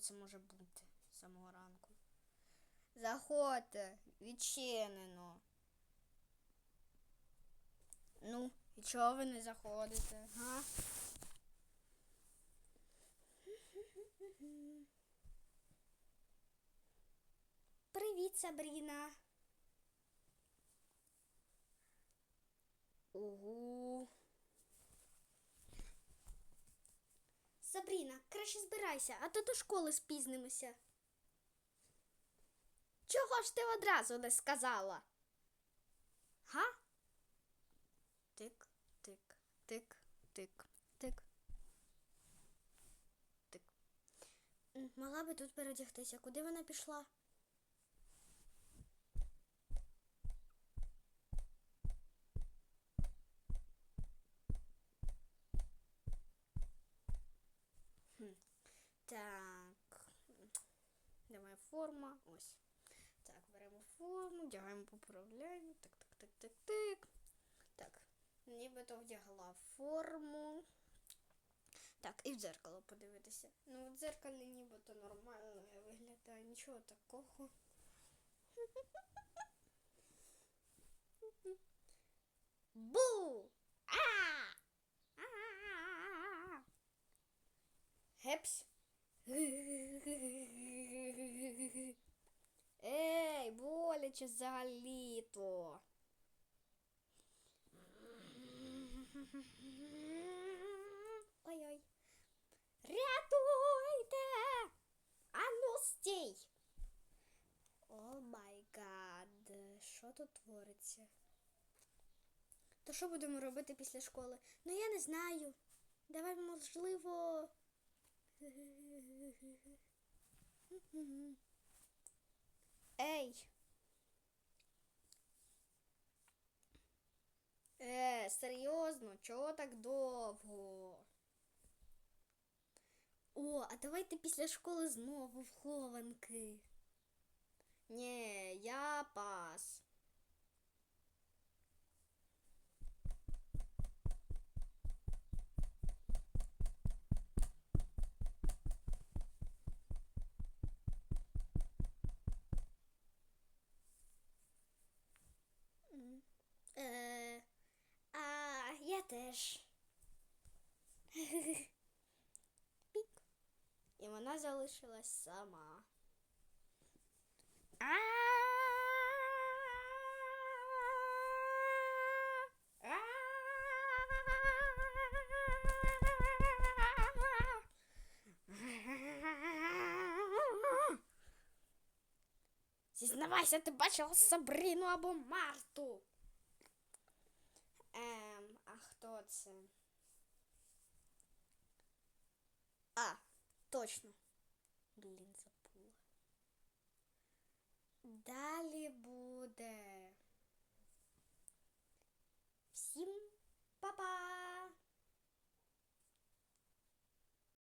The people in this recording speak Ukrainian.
це може бути з самого ранку? Заходьте, відчинено. Ну, і чого ви не заходите? Га? Привіт, Сабріна. Ого. Сабріна, краще збирайся, а то до школи спізнимося. Чого ж ти одразу не сказала? Га? Тик, тик, тик, тик, тик. Тик. Мала би тут передягтися. Куди вона пішла? Форма? Ось. Так, беремо форму, вдягаємо, поправляємо. Так, так, так, так, так. Так. Нібито вдягла форму. Так, і в дзеркало подивитися. Ну, в дзеркалі нібито нормально я виглядаю, нічого такого. Бу! А! Гепс. Ей, боляче взагалі-то. Ой-ой. Рятуйте! Ану стій! О май гад, що тут твориться? То що будемо робити після школи? Ну я не знаю. Давай, можливо. Ей. Е, серйозно, чого так довго? О, а давайте після школи знову в хованки. Ні, я пас. Е, а я теж. Пік. І вона залишилась сама. А! Зізнавайся, ти бачила Сабріну або Марту. це. А, точно. Блін, забула. Далі буде.